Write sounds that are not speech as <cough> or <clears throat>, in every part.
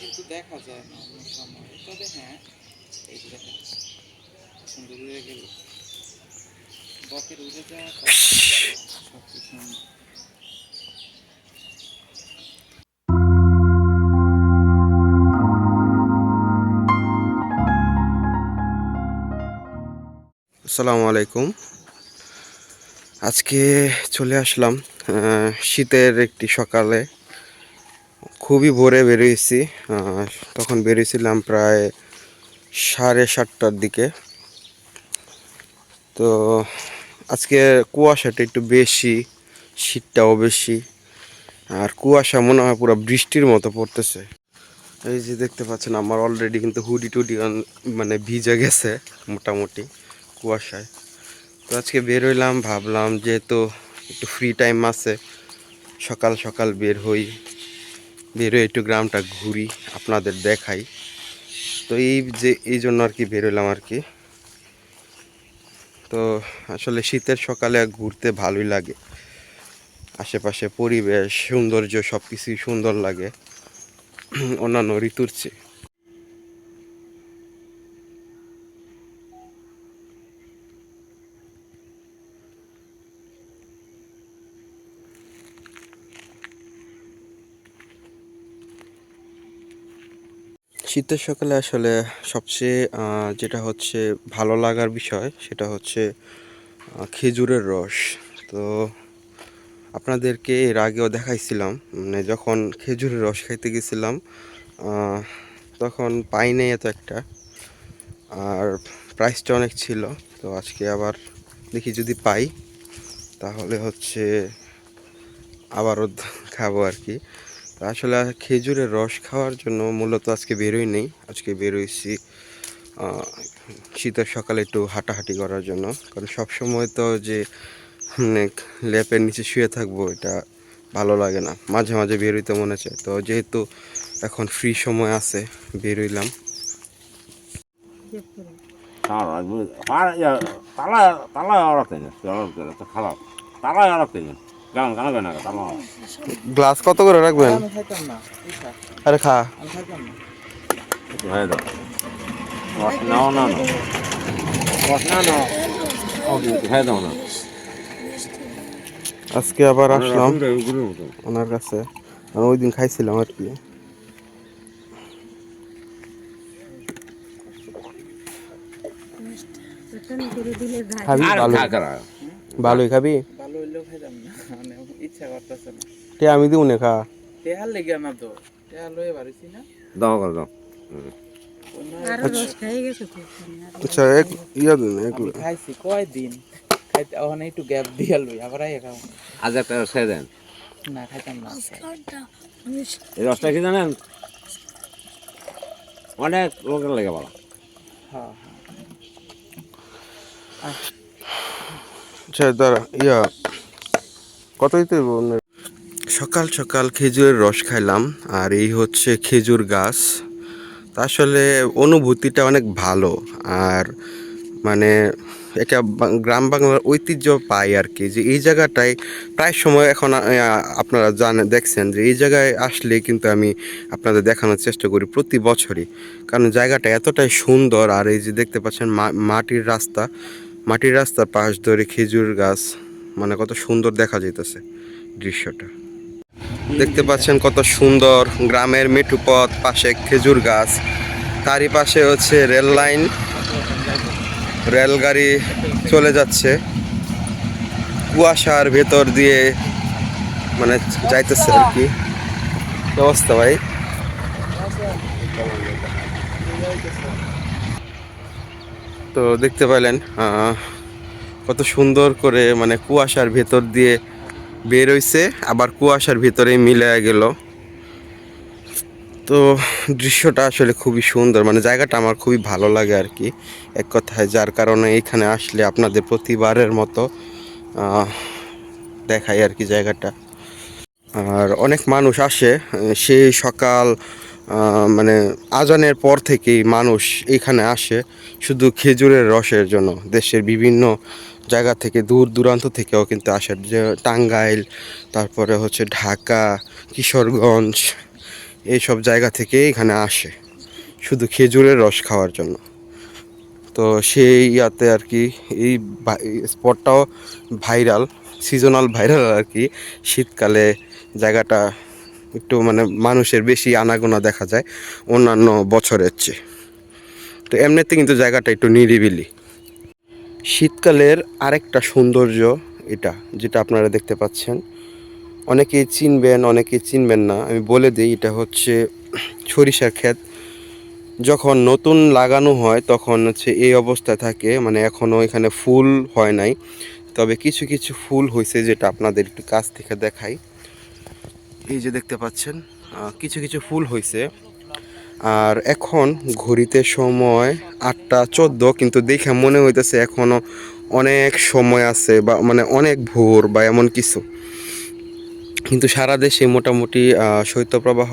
কিন্তু দেখা যায় না অন্য সময়। তবে হ্যাঁ এই যে দেখেন, সুন্দর উড়ে গেল। বকের উড়ে যাওয়া সব কিছু আসসালামু আলাইকুম। আজকে চলে আসলাম শীতের একটি সকালে খুবই ভোরে বেরিয়েছি তখন বেরিয়েছিলাম প্রায় সাড়ে সাতটার দিকে। তো আজকে কুয়াশাটা একটু বেশি, শীতটাও বেশি, আর কুয়াশা মনে হয় পুরো বৃষ্টির মতো পড়তেছে। এই যে দেখতে পাচ্ছেন, আমার অলরেডি কিন্তু হুডি টুডি মানে ভিজে গেছে মোটামুটি কুয়াশায়। তো আজকে বের হইলাম, ভাবলাম যেহেতু একটু ফ্রি টাইম আছে, সকাল সকাল বের হই। বের একটু গ্রামটা ঘুরি, আপনাদের দেখাই। তো এই যে, এই জন্য আর কি বেরোলাম আর কি। তো আসলে শীতের সকালে ঘুরতে ভালোই লাগে। আশেপাশে পরিবেশ, সৌন্দর্য সব কিছুই সুন্দর লাগে। <clears throat> অন্যান্য ঋতুর চেয়ে। শীতের সকালে আসলে সবচেয়ে যেটা হচ্ছে ভালো লাগার বিষয় সেটা হচ্ছে খেজুরের রস। তো আপনাদেরকে এর আগেও দেখাইছিলাম মানে যখন খেজুরের রস খাইতে গেছিলাম তখন পাই নাই এত একটা। আর প্রাইসটা অনেক ছিল, তো আজকে আবার দেখি যদি পাই, তাহলে হচ্ছে আবারও খাব আর কি। আসলে খেজুরের রস খাওয়ার জন্য মূলত আজকে বেরোই নেই। আজকে বেরোইছি শীতের সকালে একটু হাঁটাহাঁটি করার জন্য। কারণ সব সময় তো যে অনেক ল্যাপের নিচে শুয়ে থাকব, এটা ভালো লাগে না। মাঝে মাঝে বেরোইতে মনে চায়। তো যেহেতু এখন ফ্রি সময় আছে, বেরোইলাম। তালা ya তালা kalah তালা গ্লাস কত করে রাখবেন? আমি খাইতাম না ইচ্ছা আরে খা। আমি খাইতাম না। আজকে আবার আসলাম। ওনার কাছে। আমি ওই দিন খাইছিলাম আর কি। ভালোই। খাবি? ইচ্ছা করতেছে না। তে আমি দিব না খা। তেহার লেগে না তো তেহার লয়ে বাড়িছি না। দাও কর দাও। আরও রস খাই গেছে তো আচ্ছা এক ইয়া দিন এক খাইছি কয়দিন? খাইতে ওখানে একটু গ্যাপ দিয়ে লই আবার আই খাও। আজ একটা সে দেন। না খাইতাম না। এই রসটা কি জানেন? অনেক লোকের লেগে বলা হ্যাঁ আচ্ছা দাঁড়া ইয়া। কত দিতে সকাল সকাল খেজুরের রস খাইলাম, আর এই হচ্ছে খেজুর গাছ। আসলে অনুভূতিটা অনেক ভালো, আর মানে এটা গ্রাম বাংলার ঐতিহ্য পাই আর কি, যে এই জায়গাটায় প্রায় সময় এখন আপনারা জানেন দেখছেন যে এই জায়গায় আসলে কিন্তু আমি আপনাদের দেখানোর চেষ্টা করি প্রতি বছরই। কারণ জায়গাটা এতটাই সুন্দর, আর এই যে দেখতে পাচ্ছেন মাটির রাস্তা, মাটির রাস্তার পাশ ধরে খেজুর গাছ। মানে কত সুন্দর দেখা যাইতেছে দৃশ্যটা। দেখতে পাচ্ছেন কত সুন্দর গ্রামের মেঠু পথ, পাশে খেজুর গাছ, তারই পাশে হচ্ছে রেল লাইন। রেলগাড়ি চলে যাচ্ছে। কুয়াশার ভেতর দিয়ে মানে যাইতেছে আর কি। অবস্থা ভাই? তো দেখতে পাইলেন কত সুন্দর করে মানে কুয়াশার ভেতর দিয়ে বের হইছে, আবার কুয়াশার ভিতরে মিলে গেল। তো দৃশ্যটা আসলে খুবই সুন্দর মানে জায়গাটা আমার খুবই ভালো লাগে আর কি। এক কথায় যার কারণে এখানে আসলে আপনাদের প্রতিবারের মতো দেখাই আর কি জায়গাটা। আর অনেক মানুষ আসে সেই সকাল মানে আজানের পর থেকেই মানুষ এখানে আসে শুধু খেজুরের রসের জন্য। দেশের বিভিন্ন জায়গা থেকে, দূর দূরান্ত থেকেও কিন্তু আসে। যে টাঙ্গাইল, তারপরে হচ্ছে ঢাকা, কিশোরগঞ্জ, এইসব জায়গা থেকে এখানে আসে শুধু খেজুরের রস খাওয়ার জন্য। তো সেই ইয়াতে আর কি এই এই স্পটটাও ভাইরাল সিজনাল ভাইরাল আর কি। শীতকালে জায়গাটা একটু মানে মানুষের বেশি আনাগোনা দেখা যায় অন্যান্য বছরের চেয়ে। তো এমনিতে কিন্তু জায়গাটা একটু নিরিবিলি। শীতকালের আরেকটা সৌন্দর্য এটা, যেটা আপনারা দেখতে পাচ্ছেন। অনেকেই চিনবেন অনেকেই চিনবেন না। আমি বলে দিই, এটা হচ্ছে সরিষার ক্ষেত। যখন নতুন লাগানো হয়, তখন হচ্ছে এই অবস্থায় থাকে। মানে এখনও এখানে ফুল হয় নাই। তবে কিছু কিছু ফুল হয়েছে যেটা আপনাদের একটু কাছ থেকে দেখাই। এই যে দেখতে পাচ্ছেন কিছু কিছু ফুল হয়েছে আর এখন ঘড়িতে সময় আটটা চোদ্দ, কিন্তু দেখে মনে হইতেছে এখনও অনেক সময় আছে বা মানে অনেক ভোর বা এমন কিছু। কিন্তু সারা দেশে মোটামুটি শৈত্যপ্রবাহ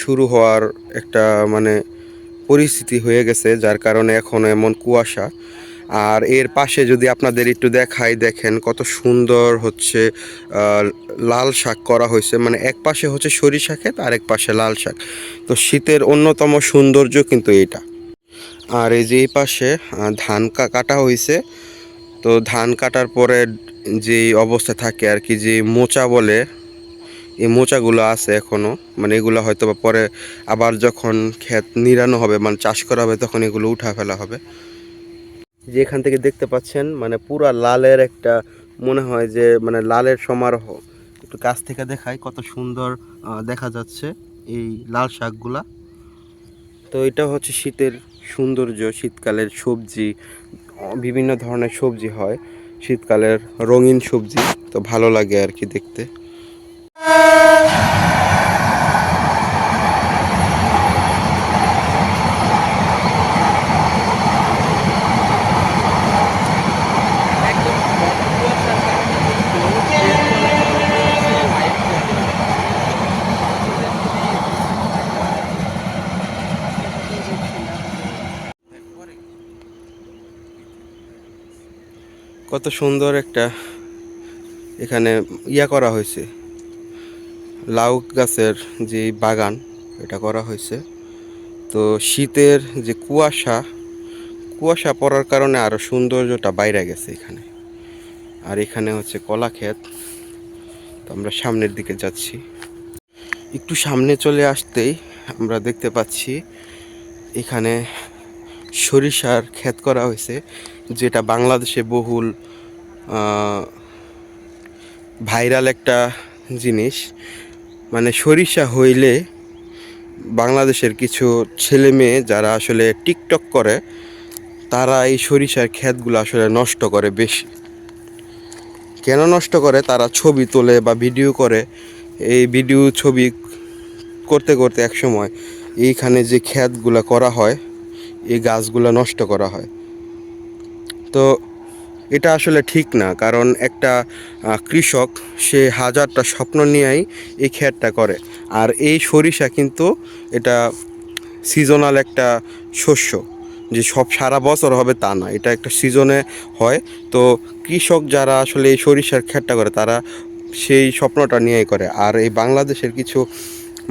শুরু হওয়ার একটা মানে পরিস্থিতি হয়ে গেছে, যার কারণে এখন এমন কুয়াশা। আর এর পাশে যদি আপনাদের একটু দেখাই, দেখেন কত সুন্দর হচ্ছে লাল শাক করা হয়েছে। মানে এক পাশে হচ্ছে সরিষা ক্ষেত আর এক পাশে লাল শাক। তো শীতের অন্যতম সৌন্দর্য কিন্তু এটা আর এই যে এই পাশে ধান কাটা হয়েছে। তো ধান কাটার পরে যে অবস্থা থাকে আর কি যে মোচা বলে, এই মোচাগুলো আছে এখনও। মানে এগুলো হয়তো পরে আবার যখন ক্ষেত নিরানো হবে মানে চাষ করা হবে, তখন এগুলো উঠা ফেলা হবে। যে এখান থেকে দেখতে পাচ্ছেন মানে পুরা লালের একটা মনে হয় যে মানে লালের সমারোহ। একটু কাছ থেকে দেখায় কত সুন্দর দেখা যাচ্ছে এই লাল শাকগুলা। তো এটা হচ্ছে শীতের সৌন্দর্য, শীতকালের সবজি, বিভিন্ন ধরনের সবজি হয়, শীতকালের রঙিন সবজি। তো ভালো লাগে আর কি দেখতে। কত সুন্দর একটা এখানে ইয়া করা হয়েছে। লাউ গাছের যে বাগান, এটা করা হয়েছে। তো শীতের যে কুয়াশা কুয়াশা পড়ার কারণে আরও সৌন্দর্যটা বাইরে গেছে এখানে। আর এখানে হচ্ছে কলা ক্ষেত। তো আমরা সামনের দিকে যাচ্ছি। একটু সামনে চলে আসতেই আমরা দেখতে পাচ্ছি, এখানে সরিষার ক্ষেত করা হয়েছে। যেটা বাংলাদেশে বহুল ভাইরাল একটা জিনিস। মানে সরিষা হইলে বাংলাদেশের কিছু ছেলে মেয়ে যারা আসলে টিকটক করে, তারা এই সরিষার ক্ষেতগুলো আসলে নষ্ট করে বেশি। কেন নষ্ট করে? তারা ছবি তোলে বা ভিডিও করে। এই ভিডিও ছবি করতে করতে এক সময় এইখানে যে ক্ষেতগুলো করা হয়, এই গাছগুলো নষ্ট করা হয়। তো এটা আসলে ঠিক না, কারণ একটা কৃষক সে হাজারটা স্বপ্ন নিয়েই এই ক্ষেতটা করে। আর এই সরিষা কিন্তু এটা সিজনাল একটা শস্য, যে সব সারা বছর হবে তা না, এটা একটা সিজনে হয়। তো কৃষক যারা আসলে এই সরিষার ক্ষেতটা করে, তারা সেই স্বপ্নটা নিয়েই করে। আর এই বাংলাদেশের কিছু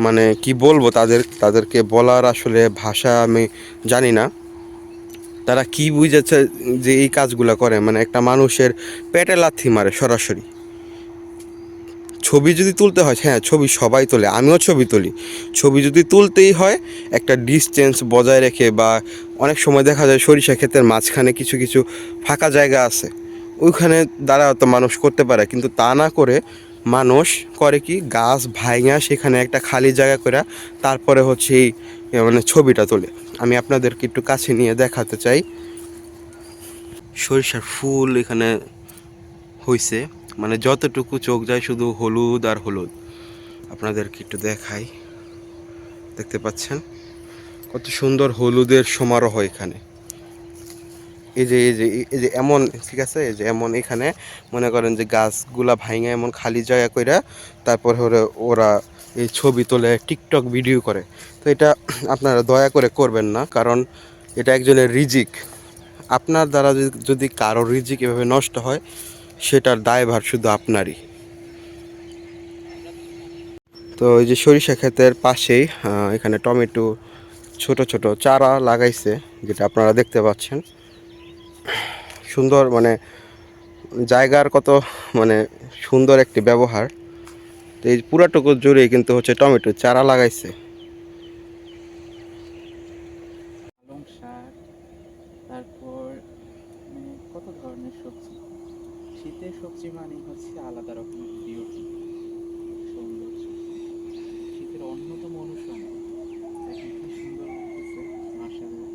মানে কি বলব তাদের, তাদেরকে বলার আসলে ভাষা আমি জানি না। তারা কি বুঝেছে যে এই কাজগুলো করে? মানে একটা মানুষের পেটে লাথি মারে সরাসরি। ছবি যদি তুলতে হয় হ্যাঁ ছবি সবাই তোলে, আমিও ছবি তুলি। ছবি যদি তুলতেই হয়, একটা ডিস্টেন্স বজায় রেখে বা অনেক সময় দেখা যায় সরিষা ক্ষেতের মাঝখানে কিছু কিছু ফাঁকা জায়গা আছে। ওইখানে দ্বারা তো মানুষ করতে পারে, কিন্তু তা না করে মানুষ করে কি, গাছ ভাঙা, সেখানে একটা খালি জায়গা করে তারপরে হচ্ছে এই মানে ছবিটা তোলে। আমি আপনাদেরকে একটু কাছে নিয়ে দেখাতে চাই। সরিষার ফুল এখানে হইছে। মানে যতটুকু চোখ যায় শুধু হলুদ আর হলুদ। আপনাদেরকে একটু দেখাই। দেখতে পাচ্ছেন? কত সুন্দর হলুদের সমারোহ এখানে। এই যে এই যে এই যে এমন, ঠিক আছে? এই যে এমন এখানে। মনে করেন যে গাছগুলা ভাঙে, এমন খালি জায়গা কইরা তারপর ওরা এই ছবি তোলে টিকটক ভিডিও করে। তো এটা <clears throat> আপনারা দয়া করে করবেন না, কারণ এটা একজনের রিজিক। আপনার দ্বারা যদি- কারও রিজিক এভাবে নষ্ট হয়, সেটার দায়ভার শুধু আপনারই। তো এই যে সরিষা ক্ষেতের পাশেই এখানে টমেটো ছোট ছোট চারা লাগাইছে, যেটা আপনারা দেখতে পাচ্ছেন। সুন্দর মানে জায়গার কত মানে সুন্দর একটি ব্যবহার। এই পুরাটুকু জুড়ে কিন্তু হচ্ছে টমেটো চারা লাগাইছে পালং শাক তারপর মানে কত ধরনের সবজি শীতের সবজি মানে হচ্ছে আলাদা রকমের বিউটি সৌন্দর্য শীতের অন্যতম অনুষঙ্গ এখন কি সুন্দর লাগতেছে মাশাআল্লাহ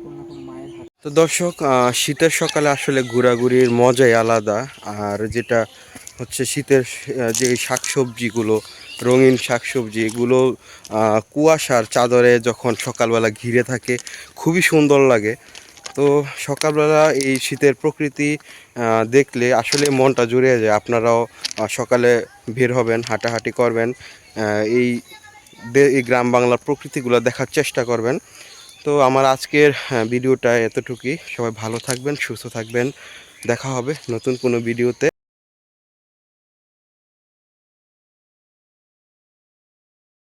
কোনো না কোনো মায়ের হাত তো দর্শক শীতের সকালে আসলে ঘোরাঘুরির মজাই আলাদা। আর যেটা হচ্ছে শীতের যে শাকসবজিগুলো, রঙিন শাকসবজি, এগুলো কুয়াশার চাদরে যখন সকালবেলা ঘিরে থাকে, খুবই সুন্দর লাগে। তো সকালবেলা এই শীতের প্রকৃতি দেখলে আসলে মনটা জুড়িয়ে যায়। আপনারাও সকালে বের হবেন, হাঁটাহাঁটি করবেন এই গ্রাম বাংলার প্রকৃতিগুলো দেখার চেষ্টা করবেন। তো আমার আজকের ভিডিওটা এতটুকুই। সবাই ভালো থাকবেন, সুস্থ থাকবেন। দেখা হবে নতুন কোনো ভিডিওতে